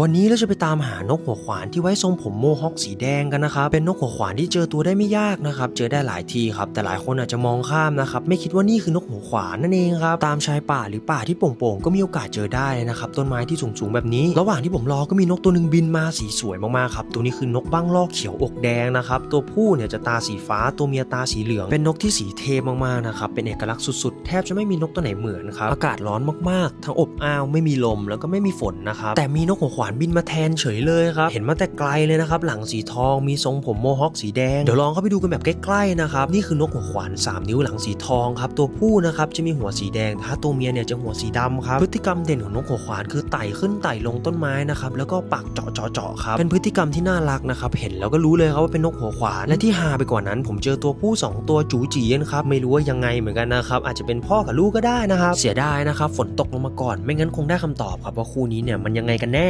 วันนี้เราจะไปตามหานกหัวขวานที่ไว้ทรงผมโมฮอคสีแดงกันนะครับ เป็นนกหัวขวานที่เจอตัวได้ไม่ยากนะครับ เจอได้หลายที่ครับ แต่หลายคนอาจจะมองข้ามนะครับ ไม่คิดว่านี่คือนกหัวขวานนั่นเองครับ ตามชายป่าหรือป่าที่โปร่งๆ ก็มีโอกาสเจอได้นะครับ ต้นไม้ที่สูงๆแบบนี้ ระหว่างที่ผมรอ ก็มีนกตัวหนึ่งบินมาสีสวยมากๆครับ ตัวนี้คือนกบ้างลอกเขียวอกแดงนะครับ ตัวผู้เนี่ยจะตาสีฟ้า ตัวเมียตาสีเหลือง เป็นนกที่สีเทมากๆนะครับ เป็นเอกลักษณ์สุดๆ แทบจะไม่มีนกตัวไหนเหมือนครับ อากาศร้อนมากๆ ทั้งอบอ้าว ไม่มีลม แล้วก็ไม่มีฝนนะครับ แต่มีนกหัวขวานบินมาแทนเฉยเลยครับ เห็นมาแต่ไกลเลยนะครับ หลังสีทองมีทรงผมโมฮอคสีแดง เดี๋ยวลองเข้าไปดูกันแบบใกล้ๆนะครับ นี่คือนกหัวขวาน 3 นิ้วหลังสีทองครับ ตัวผู้นะครับจะมีหัวสีแดง ถ้าตัวเมียเนี่ยจะหัวสีดำครับ พฤติกรรมเด่นของนกหัวขวานคือไต่ขึ้นไต่ลงต้นไม้นะครับ แล้วก็ปากเจาะเจาะเจาะครับ เป็นพฤติกรรมที่น่ารักนะครับ เห็นแล้วก็รู้เลยครับว่าเป็นนกหัวขวาน และที่ฮาไปกว่านั้น ผมเจอตัวผู้ 2 ตัวจูจีกันครับ ไม่รู้ว่ายังไงเหมือนกันนะครับ อาจจะเป็นพ่อกับลูกก็ได้นะครับ เสียดายนะครับ ฝนตกลงมาก่อน ไม่งั้นคงได้คำตอบครับว่าคู่นี้เนี่ยมันยังไงกันแน่